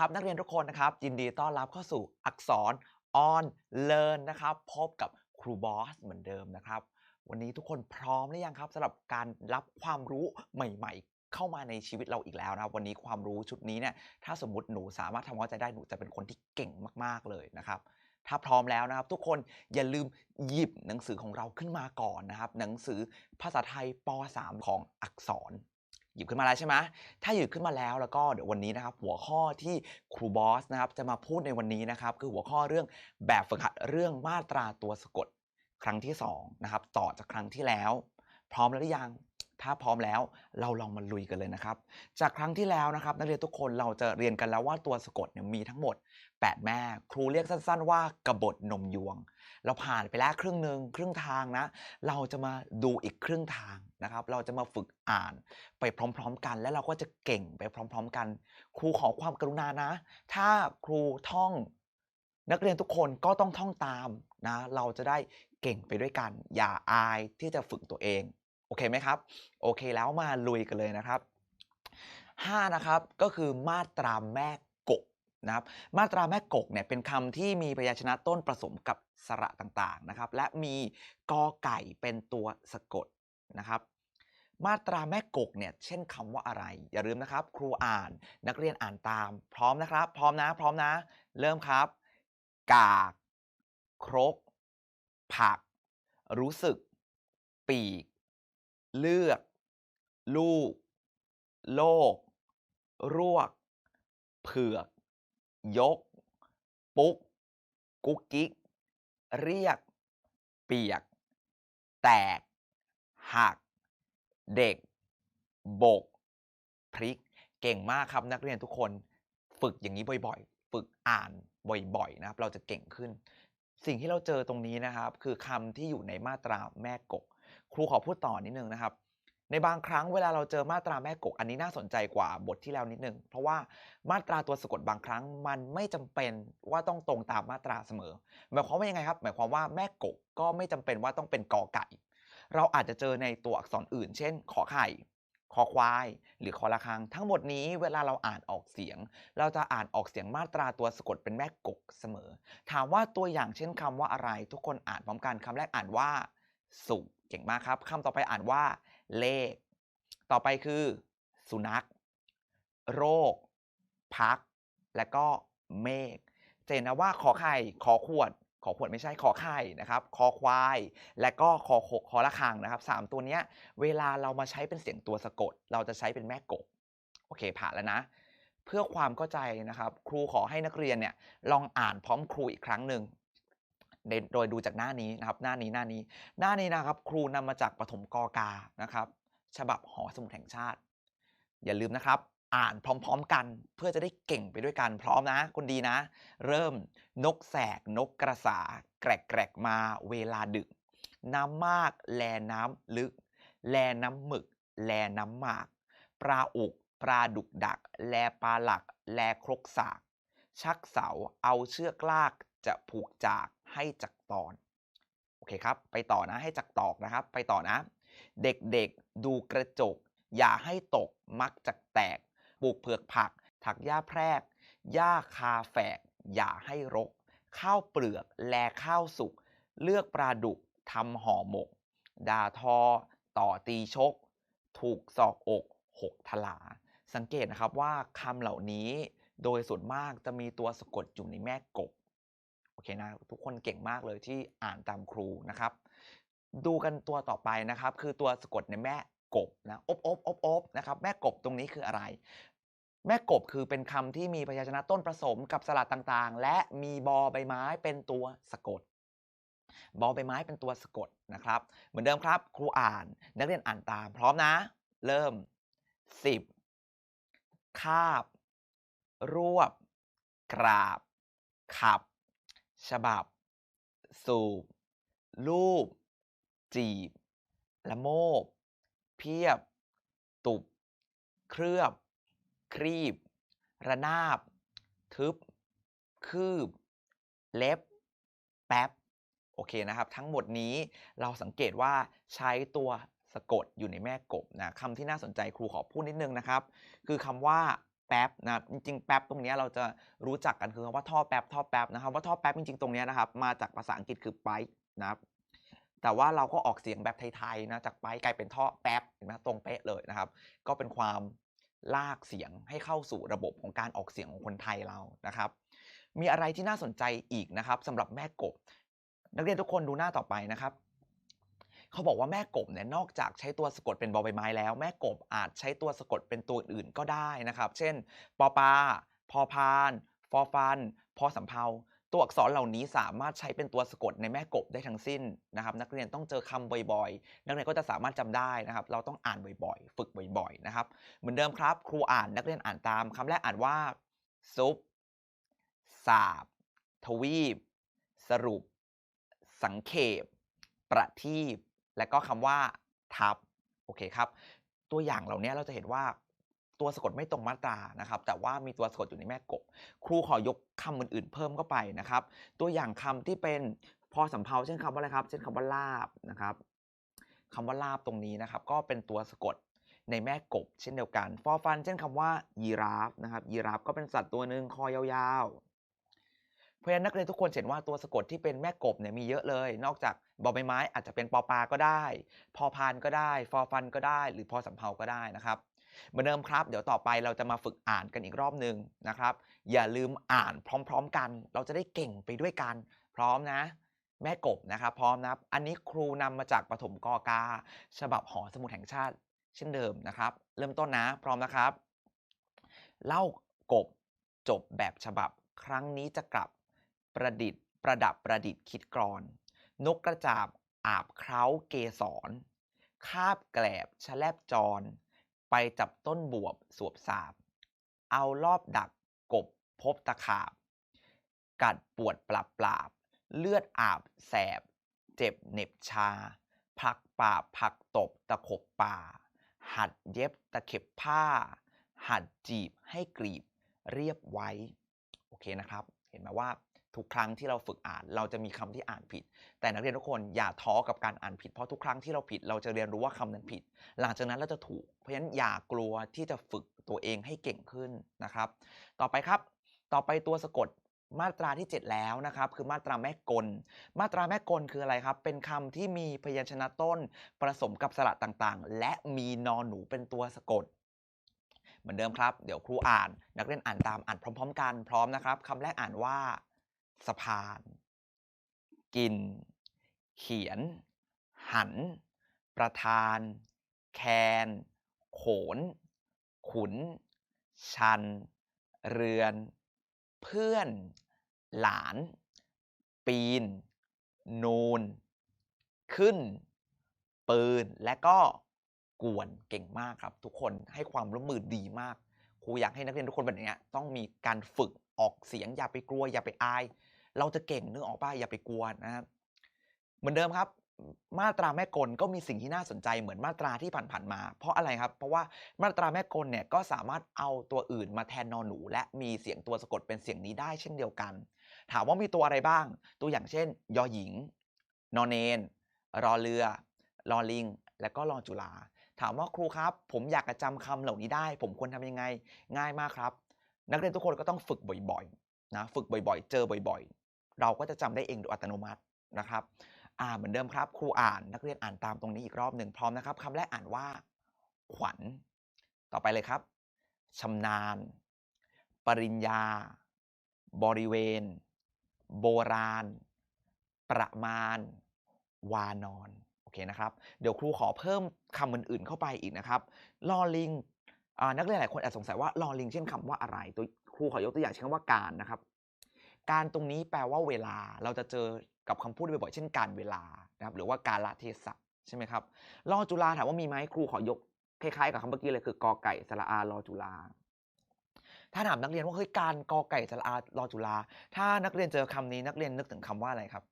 ครับ นักเรียนทุกคนนะครับยินดีต้อนรับเข้าสู่อักษร on learn นะครับ พบกับครูบอสเหมือนเดิมนะครับ วันนี้ทุกคนพร้อมหรือยังครับสำหรับการรับความรู้ใหม่ๆ เข้ามาในชีวิตเราอีกแล้วนะครับ วันนี้ความรู้ชุดนี้เนี่ยถ้าสมมติหนูสามารถทำความเข้าใจได้หนูจะเป็นคนที่เก่งมากๆเลยนะครับถ้าพร้อมแล้วนะครับ ทุกคนอย่าลืมหยิบหนังสือของเราขึ้นมาก่อนนะครับ หนังสือภาษาไทยป .3 ของอักษร หยิบขึ้นมาแล้วใช่ไหมถ้าหยิบขึ้นมาแล้วแล้วก็เดี๋ยววันนี้นะครับ หัวข้อที่ครูบอสนะครับจะมาพูดในวันนี้นะครับ คือหัวข้อเรื่องแบบฝึกหัดเรื่องมาตราตัวสะกด ครั้งที่สองนะครับต่อจากครั้งที่แล้ว พร้อมแล้วหรือยัง ถ้าพร้อมแล้วเราลองมาลุยกันเลยนะครับ จากครั้งที่แล้วนะครับ นักเรียนทุกคนเราจะเรียนกันแล้วว่าตัวสะกดเนี่ยมีทั้งหมด 8 แม่ ครูเรียกสั้น ๆ ว่ากบฏนมยวง เราผ่านไปแล้วครึ่งหนึ่งครึ่งทางนะ เราจะมาดูอีกครึ่งทางนะครับ เราจะมาฝึกอ่านไปพร้อม ๆ กัน และเราก็จะเก่งไปพร้อม ๆ กัน ครูขอความกรุณานะ ถ้าครูท่อง นักเรียนทุกคนก็ต้องท่องตามนะ เราจะได้เก่งไปด้วยกัน อย่าอายที่จะฝึกตัวเอง โอเคไหมครับ โอเคแล้วมาลุยกันเลยนะครับ5นะครับก็คือมาตราแม่กกนะครับมาตราแม่กกเนี่ยเป็นคำที่มีพยัญชนะต้นผสมกับสระต่างๆนะครับ และมีกอไก่เป็นตัวสะกดนะครับมาตราแม่กกเนี่ยเช่นคำว่าอะไร อย่าลืมนะครับ ครูอ่านนักเรียนอ่านตาม พร้อมนะครับ พร้อมนะ พร้อมนะ เริ่มครับ กาก ครก ผัก รู้สึก ปีก เลือก ลูก โลก รวก เผือก ยก ปุ๊ก กุ๊กกิ๊ก เรียก เปียก แตก หัก เด็ก บก พริก เก่งมากครับนักเรียนทุกคน ฝึกอย่างนี้บ่อยๆ ฝึกอ่านบ่อยๆนะครับ เราจะเก่งขึ้น สิ่งที่เราเจอตรงนี้นะครับ คือคำที่อยู่ในมาตราแม่กก ครูขอพูดต่อนิดนึงนะครับ ในบางครั้งเวลาเราเจอมาตราแม่กกอันนี้น่าสนใจกว่าบทที่แล้วนิดนึง เพราะว่ามาตราตัวสะกดบางครั้งมันไม่จำเป็นว่าต้องตรงตามมาตราเสมอ หมายความว่ายังไงครับ หมายความว่าแม่กกก็ไม่จำเป็นว่าต้องเป็นกอไก่ เราอาจจะเจอในตัวอักษรอื่น เช่น ขอไข่คอควาย หรือคอระฆัง ทั้งหมดนี้เวลาเราอ่านออกเสียง เราจะอ่านออกเสียงมาตราตัวสะกดเป็นแม่กกเสมอ ถามว่าตัวอย่างเช่นคำว่าอะไร ทุกคนอ่านพร้อมกันคำแรกอ่านว่า สุ เก่งมากครับคำต่อไปอ่านว่า เลข ต่อไปคือ สุนัข โรค พัก และก็เมฆจะเห็นนะว่าขอไข่ขอขวด ขอขวดไม่ใช่ขอไข่นะครับคอควาย และก็คอโคคอระฆังนะครับสามตัวเนี้ยเวลาเรามาใช้เป็นเสียงตัวสะกด เราจะใช้เป็นแม่กกโอเคผ่านแล้วนะ เพื่อความเข้าใจนะครับ ครูขอให้นักเรียนเนี่ยลองอ่านพร้อมครูอีกครั้งหนึ่ง โดยดูจากหน้านี้นะครับหน้านี้หน้านี้ หน้านี้นะครับ ครูนำมาจากปฐมกอกานะครับ ฉบับหอสมุดแห่งชาติ อย่าลืมนะครับ อ่านพร้อม ๆ กันเพื่อจะได้เก่งไปด้วยกันพร้อมนะคนดีนะ เริ่มนกแสกนกกระสา แกรกแกรกมาเวลาดึก น้ำมากแลน้ำลึก แลน้ำหมึก แลน้ำหมาก ปลาอุกปลาดุกดัก แลปลาหลัก แลครกสาก ชักเสาเอาเชือกลากจะผูกจาก ให้จักตอนโอเคครับ ไปต่อนะให้จักตอกนะครับ ไปต่อนะ เด็กๆดูกระจก อย่าให้ตกมักจะแตกปลูกเผือกผัก ถักหญ้าแพรกหญ้าคาแฝก อย่าให้รก ข้าวเปลือกแลข้าวสุก เลือกปลาดุกทำห่อหมก ด่าทอ ต่อตีชก ถูกศอกอกหกทลา สังเกตนะครับว่าคำเหล่านี้โดยส่วนมากจะมีตัวสะกดอยู่ในแม่กบ อเคนะ ทุกคนเก่งมากเลยที่อ่านตามครูนะครับ ดูกันตัวต่อไปนะครับ คือตัวสะกดในแม่กบนะอบอบอบอบนะครับ แม่กบตรงนี้คืออะไร แม่กบคือเป็นคำที่มีพยัญชนะต้นผสมกับสระต่างๆ และมีบอใบไม้เป็นตัวสะกดบอใบไม้เป็นตัวสะกดนะครับ เหมือนเดิมครับ ครูอ่านนักเรียนอ่านตาม พร้อมนะ เริ่ม 10 คาบ รวบ กราบ ขับ ฉบับ สูบ รูป จีบ ละโมบ เพียบ ตุบ เคลือบ ครีบ ระนาบ ทึบ คืบ เล็บ แป๊บ โอเคนะครับ ทั้งหมดนี้เราสังเกตว่าใช้ตัวสะกดอยู่ในแม่กบนะคำที่น่าสนใจครูขอพูดนิดนึงนะครับ คือคำว่า แป๊บนะครับจริงๆแป๊บตรงนี้เราจะรู้จักกันคือคำว่าท่อแป๊บท่อแป๊บนะครับว่าท่อแป๊บจริงๆตรงนี้นะครับมาจากภาษาอังกฤษคือ pipe นะครับแต่ว่าเราก็ออกเสียงแบบไทยๆนะจาก pipe กลายเป็นท่อแป๊บเห็นไหมตรงเป๊ะเลยนะครับ ก็เป็นความลากเสียงให้เข้าสู่ระบบของการออกเสียงของคนไทยเรานะครับ มีอะไรที่น่าสนใจอีกนะครับสำหรับแม่กบ นักเรียนทุกคนดูหน้าต่อไปนะครับ เขาบอกว่าแม่กบเนี่ยนอกจากใช้ตัวสะกดเป็นบอใบไม้แล้ว แม่กบอาจใช้ตัวสะกดเป็นตัวอื่นก็ได้นะครับ เช่น ปอปา พอพาน ฟอฟัน พอสำเภาตัวอักษรเหล่านี้สามารถใช้เป็นตัวสะกดในแม่กบได้ทั้งสิ้นนะครับ นักเรียนต้องเจอคำบ่อยๆ นักเรียนก็จะสามารถจำได้นะครับ เราต้องอ่านบ่อยๆ ฝึกบ่อยๆนะครับ เหมือนเดิมครับ ครูอ่านนักเรียนอ่านตามคำแรกอ่านว่า ซุปสาบ ทวีป สรุป สังเขป ประทีป และก็คำว่าทับโอเคครับ ตัวอย่างเหล่านี้เราจะเห็นว่าตัวสะกดไม่ตรงมาตรานะครับ แต่ว่ามีตัวสะกดอยู่ในแม่กบ ครูขอยกคำอื่นๆ เพิ่มเข้าไปนะครับ ตัวอย่างคำที่เป็นพอสำเภาเช่นคำว่าอะไรครับ เช่นคำว่าลาบนะครับคำว่าลาบตรงนี้นะครับ ก็เป็นตัวสะกดในแม่กบ เช่นเดียวกัน ฟอฟัน เช่นคำว่ายีราฟนะครับ ยีราฟก็เป็นสัตว์ตัวหนึ่งคอยาวๆ เพราะฉะนั้นนักเรียนทุกคนเห็นว่าตัวสะกดที่เป็นแม่กบเนี่ยมีเยอะเลย นอกจาก บอใบไม้อาจจะเป็นปอปาก็ได้ พอพานก็ได้ ฟอฟันก็ได้ หรือพอสำเภาก็ได้นะครับเหมือนเดิมครับ เดี๋ยวต่อไปเราจะมาฝึกอ่านกันอีกรอบหนึ่งนะครับ อย่าลืมอ่านพร้อม ๆ กัน เราจะได้เก่งไปด้วยกัน พร้อมนะ แม่กบนะครับพร้อมนะครับอันนี้ครูนำมาจากประถมกอกา ฉบับหอสมุดแห่งชาติ เช่นเดิมนะครับ เริ่มต้นนะ พร้อมนะครับ เล่ากบจบแบบฉบับ ครั้งนี้จะกลับประดิษฐ์ประดับประดิษฐ์คิดกลอน นกกระจาบอาบเคล้าเกสร คาบแกลบชะแลบจร ไปจับต้นบวบสวบสาบ เอารอบดักกบพบตะขาบ กัดปวดปราบปราบ เลือดอาบแสบ เจ็บเหน็บชา ผักป่าผักตบตะขบป่า หัดเย็บตะเข็บผ้า หัดจีบให้กรีบเรียบไว้ โอเคนะครับ เห็นไหมว่า ทุกครั้งที่เราฝึกอ่าน เราจะมีคำที่อ่านผิด แต่นักเรียนทุกคนอย่าท้อกับการอ่านผิด เพราะทุกครั้งที่เราผิด เราจะเรียนรู้ว่าคำนั้นผิด หลังจากนั้นเราจะถูก เพราะฉะนั้นอย่ากลัวที่จะฝึกตัวเองให้เก่งขึ้นนะครับ ต่อไปครับ ต่อไปตัวสะกดมาตราที่ 7 แล้วนะครับ คือมาตราแม่กล มาตราแม่กลคืออะไรครับ เป็นคำที่มีพยัญชนะต้นผสมกับสระต่างๆ และมีนอนหนูเป็นตัวสะกดเหมือนเดิมครับ เดี๋ยวครูอ่าน นักเรียนอ่านตามอ่านพร้อม ๆ กันพร้อมนะครับคำแรกอ่านว่า สะพาน กิน เขียน หัน ประธาน แคน โขน ขุน ชัน เรือน เพื่อน หลาน ปีน นูน ขึ้น ปืน และก็กวนเก่งมากครับ ทุกคนให้ความร่วมมือดีมากครูอยากให้นักเรียนทุกคนแบบนี้ต้องมีการฝึกออกเสียงอย่าไปกลัวอย่าไปอาย เราจะเก่งนึกออกเปล่าอย่าไปกลัวนะครับเหมือนเดิมครับ มาตราแม่กลก็มีสิ่งที่น่าสนใจเหมือนมาตราที่ผ่านๆมา เพราะอะไรครับ เพราะว่ามาตราแม่กลเนี่ยก็สามารถเอาตัวอื่นมาแทนนอหนู และมีเสียงตัวสะกดเป็นเสียงนี้ได้เช่นเดียวกัน ถามว่ามีตัวอะไรบ้าง ตัวอย่างเช่น ยอหญิง นอเนนรอเรือลอลิง และก็รอจุฬาถามว่าครูครับ ผมอยากจะจำคำเหล่านี้ได้ ผมควรทำยังไงง่ายมากครับ นักเรียนทุกคนก็ต้องฝึกบ่อยๆนะฝึกบ่อยๆ เจอบ่อยๆ เราก็จะจำได้เองโดยอัตโนมัตินะครับอ่าเหมือนเดิมครับ ครูอ่านนักเรียนอ่านตามตรงนี้อีกรอบหนึ่งพร้อมนะครับคำแรกอ่านว่า ขวัญ ต่อไปเลยครับชำนาญ ปริญญา บริเวณ โบราณ ประมาณ วานอนโอเคนะครับเดี๋ยวครูขอเพิ่มคำอื่นๆเข้าไปอีกนะครับลอลิงนักเรียนหลายคนอาจสงสัยว่าลอลิง เช่นคำว่าอะไรตัวครูขอยกตัวอย่างเช่นคำว่าการนะครับ การตรงนี้แปลว่าเวลาเราจะเจอกับคำพูดบ่อยๆเช่นการเวลานะครับหรือว่าการละเทศะใช่ไหมครับรอจุฬาถามว่ามีไหมครูขอยกคล้ายๆกับคำเมื่อกี้เลยคือกอไก่สระอารอจุฬาถ้าถามนักเรียนว่าเฮ้ยการกอไก่สระอารอจุฬาถ้านักเรียนเจอคำนี้นักเรียนนึกถึงคำว่าอะไรครับ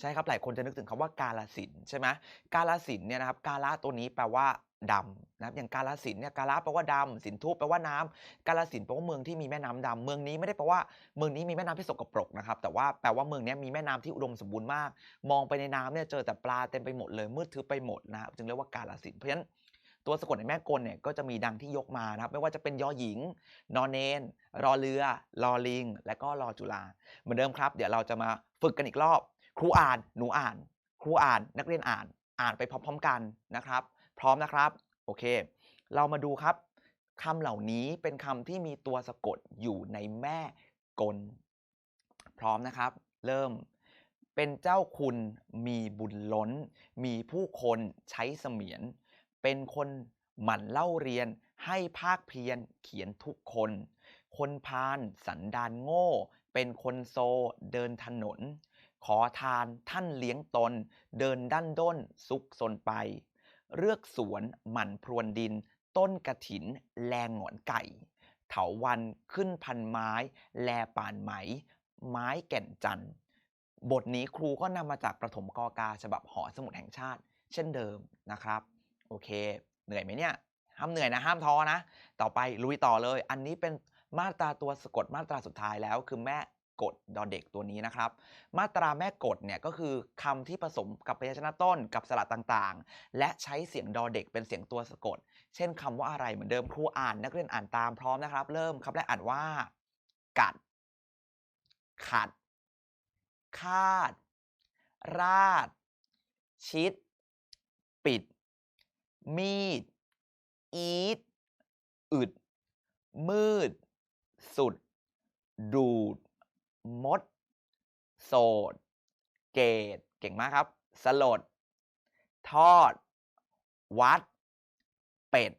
ใช่ครับหลายคนจะนึกถึงคำว่ากาฬสินใช่ไหมกาฬสินเนี่ยนะครับกาฬตัวนี้แปลว่าดำนะครับอย่างกาฬสินเนี่ยกาฬแปลว่าดำสินธุแปลว่าน้ำกาฬสินแปลว่าเมืองที่มีแม่น้ำดำเมืองนี้ไม่ได้แปลว่าเมืองนี้มีแม่น้ำที่สกปรกนะครับแต่ว่าแปลว่าเมืองนี้มีแม่น้ำที่อุดมสมบูรณ์มาก มองไปในน้ำเนี่ยเจอแต่ปลาเต็มไปหมดเลยมืดทึบไปหมดนะครับจึงเรียกว่ากาฬสินเพราะฉะนั้นตัวสะกดในแม่กลเนี่ยก็จะมีดังที่ยกมานะครับไม่ว่าจะเป็นยอหญิง นอนเนน รอเรือ รอลิง และก็รอจุฬาเหมือนเดิมครับ เดี๋ยวเราจะมาฝึกกันอีกรอบ ครูอ่านหนูอ่าน ครูอ่านนักเรียนอ่านอ่านไปพร้อมๆกันนะครับ พร้อมนะครับโอเค เรามาดูครับคำเหล่านี้เป็นคำที่มีตัวสะกดอยู่ในแม่กล พร้อมนะครับ เริ่มเป็นเจ้าคุณมีบุญล้น มีผู้คนใช้เสมียน เป็นคนหมั่นเล่าเรียนให้ภาคเพียรเขียนทุกคน คนพาลสันดานโง่ เป็นคนโซเดินถนน ขอทานท่านเลี้ยงตน เดินด้านด้นซุกซนไป เลือกสวนหมั่นพรวนดิน ต้นกระถิน แลงหงอนไก่ เถาวันขึ้นพันไม้ แลป่านไหม ไม้แก่นจันทร์บทนี้ครูก็นำมาจากประถมกอกาฉบับหอสมุดแห่งชาติ เช่นเดิมนะครับ โอเค เหนื่อยไหมเนี่ยห้ามเหนื่อยนะห้ามท้อนะ ต่อไปลุยต่อเลย อันนี้เป็นมาตราตัวสะกดมาตราสุดท้ายแล้วคือแม่ กดดอเด็กตัวนี้นะครับ มาตราแม่กดเนี่ยก็คือคำที่ผสมกับพยัญชนะต้นกับสระต่างๆ และใช้เสียงดอเด็กเป็นเสียงตัวสะกด เช่นคำว่าอะไรเหมือนเดิมครูอ่านนักเรียนอ่านตามพร้อมนะครับ เริ่มคำแรกอ่านว่า กัด ขัด คาด ราด ชิด ปิด มีด อีด อึด มืด สุด ดูด มด โสด เกตเก่งมากครับ สลด ทอด วัด เป็ด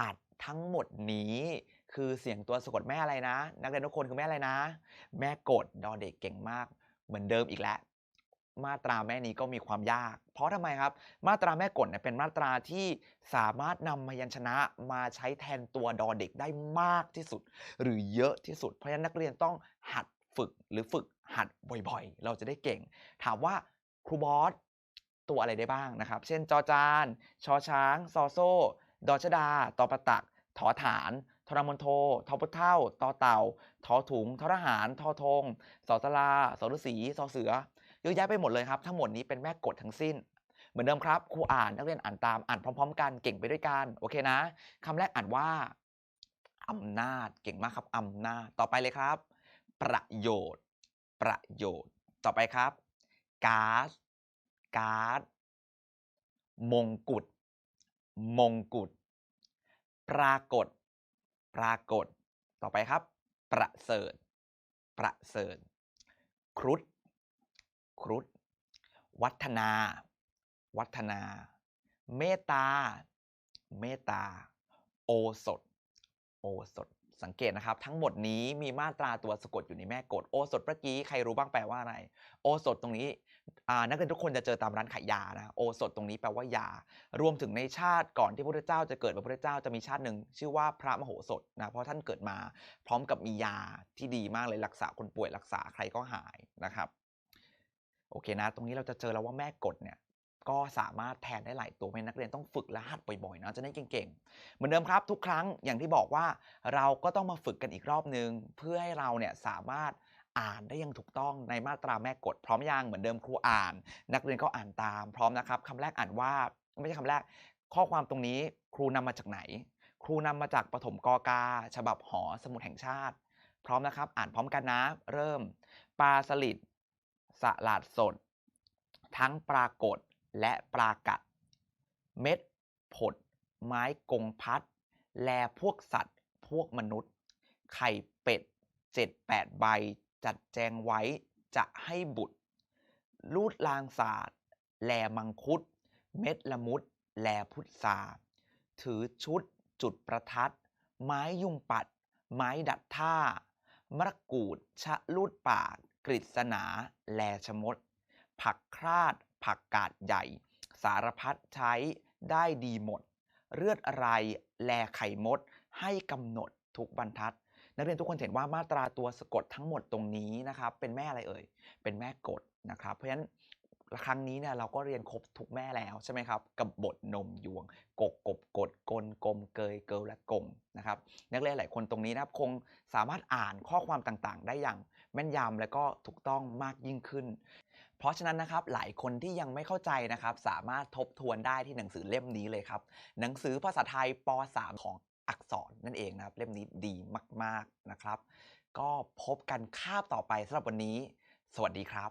อัดทั้งหมดนี้คือเสียงตัวสะกดแม่อะไรนะ นักเรียนทุกคนคือแม่อะไรนะ แม่กดดอเด็กเก่งมาก เหมือนเดิมอีกแล้ว มาตราแม่นี้ก็มีความยาก เพราะทำไมครับ มาตราแม่กดเนี่ยเป็นมาตราที่สามารถนำพยัญชนะมาใช้แทนตัวดอเด็กได้มากที่สุด หรือเยอะที่สุด เพราะฉะนั้นนักเรียนต้องหัดฝึกหรือฝึกหัดบ่อยๆ เราจะได้เก่ง ถามว่าครูบอสตัวอะไรได้บ้างนะครับ เช่นจอจาน ชอช้าง ซอโซ่ ดอชดา ตอประตัก ถอฐาน ทรมนโท ทอพุเท่า ตอเต่า ทอถุงทอทหาร ทอธงสอสลาสอฤษีสอเสือ เยอะแยะไปหมดเลยครับ ทั้งหมดนี้เป็นแม่กฎทั้งสิ้น เหมือนเดิมครับครูอ่านนักเรียนอ่านตามอ่านพร้อม ๆ กันเก่งไปด้วยกันโอเคนะคำแรกอ่านว่าอำนาจเก่งมากครับอำนาจต่อไปเลยครับ ประโยชน์ ประโยชน์ ต่อไปครับก๊าซก๊าซมงกุฎมงกุฎปรากฏ ปรากฏ ต่อไปครับ ประเสริฐ ประเสริฐ ครุฑ ครุฑวัฒนา วัฒนา เมตตา เมตตา โอสถ โอสถ สังเกตนะครับ ทั้งหมดนี้มีมาตราตัวสะกดอยู่ในแม่กฎโอสถเมื่อกี้ใครรู้บ้างแปลว่าอะไร โอสถตรงนี้นักเรียนทุกคนจะเจอตามร้านขายยานะโอสถตรงนี้แปลว่ายา รวมถึงในชาติก่อนที่พระพุทธเจ้าจะเกิดพระพุทธเจ้าจะมีชาติหนึ่งชื่อว่าพระมโหสถนะเพราะท่านเกิดมา พร้อมกับมียาที่ดีมากเลยรักษาคนป่วยรักษาใครก็หายนะครับ โอเคนะ ตรงนี้เราจะเจอแล้วว่าแม่กฎเนี่ยก็สามารถแทนได้หลายตัวเป็นนักเรียนต้องฝึกและหัดบ่อยๆนะจะได้เก่งๆ เหมือนเดิมครับทุกครั้งอย่างที่บอกว่าเราก็ต้องมาฝึกกันอีกรอบนึง เพื่อให้เราเนี่ยสามารถอ่านได้อย่างถูกต้องในมาตราแม่กฎพร้อมยังเหมือนเดิมครูอ่าน นักเรียนก็อ่านตามพร้อมนะครับคำแรกอ่านว่าไม่ใช่คำแรก ข้อความตรงนี้ครูนำมาจากไหน ครูนำมาจากปฐมกอกา ฉบับหอสมุดแห่งชาติ พร้อมนะครับ อ่านพร้อมกันนะ เริ่ม ปลาสลิด สลัดสด ทั้งปรากฏและปรากัด เม็ด ผด ไม้กงพัด แลพวกสัตว์ พวกมนุษย์ ไข่เป็ดเจ็ดแปดใบ จัดแจงไว้จะให้บุตร ลูดลางศาสตร์ แลมังคุด เม็ดละมุด แลพุทราถือชุดจุดประทัด ไม้ยุงปัด ไม้ดัดท่ามรกูดชะลูดปาก กฤษณา แลชมด ผักคราด ผักกาดใหญ่ สารพัดใช้ได้ดีหมด เลือดอะไร แลไข่มด ให้กำหนดทุกบรรทัด นักเรียนทุกคนเห็นว่ามาตราตัวสะกดทั้งหมดตรงนี้นะครับ เป็นแม่อะไรเอ่ย เป็นแม่กฎนะครับ เพราะฉะนั้นครั้งนี้เนี่ยเราก็เรียนครบทุกแม่แล้วใช่ไหมครับ กับบทนมยวง กกกบกดกลกลมเกยเกลและกงนะครับ นักเรียนหลายคนตรงนี้นะครับคงสามารถอ่านข้อความต่างๆ ได้อย่าง แม่นยำและก็ถูกต้องมากยิ่งขึ้น เพราะฉะนั้นนะครับหลายคนที่ยังไม่เข้าใจนะครับสามารถทบทวนได้ที่หนังสือเล่มนี้เลยครับ หนังสือภาษาไทยป .3 ของอักษรนั่นเองนะครับ เล่มนี้ดีมาก ๆนะครับ ก็พบกันคาบต่อไปสำหรับวันนี้ สวัสดีครับ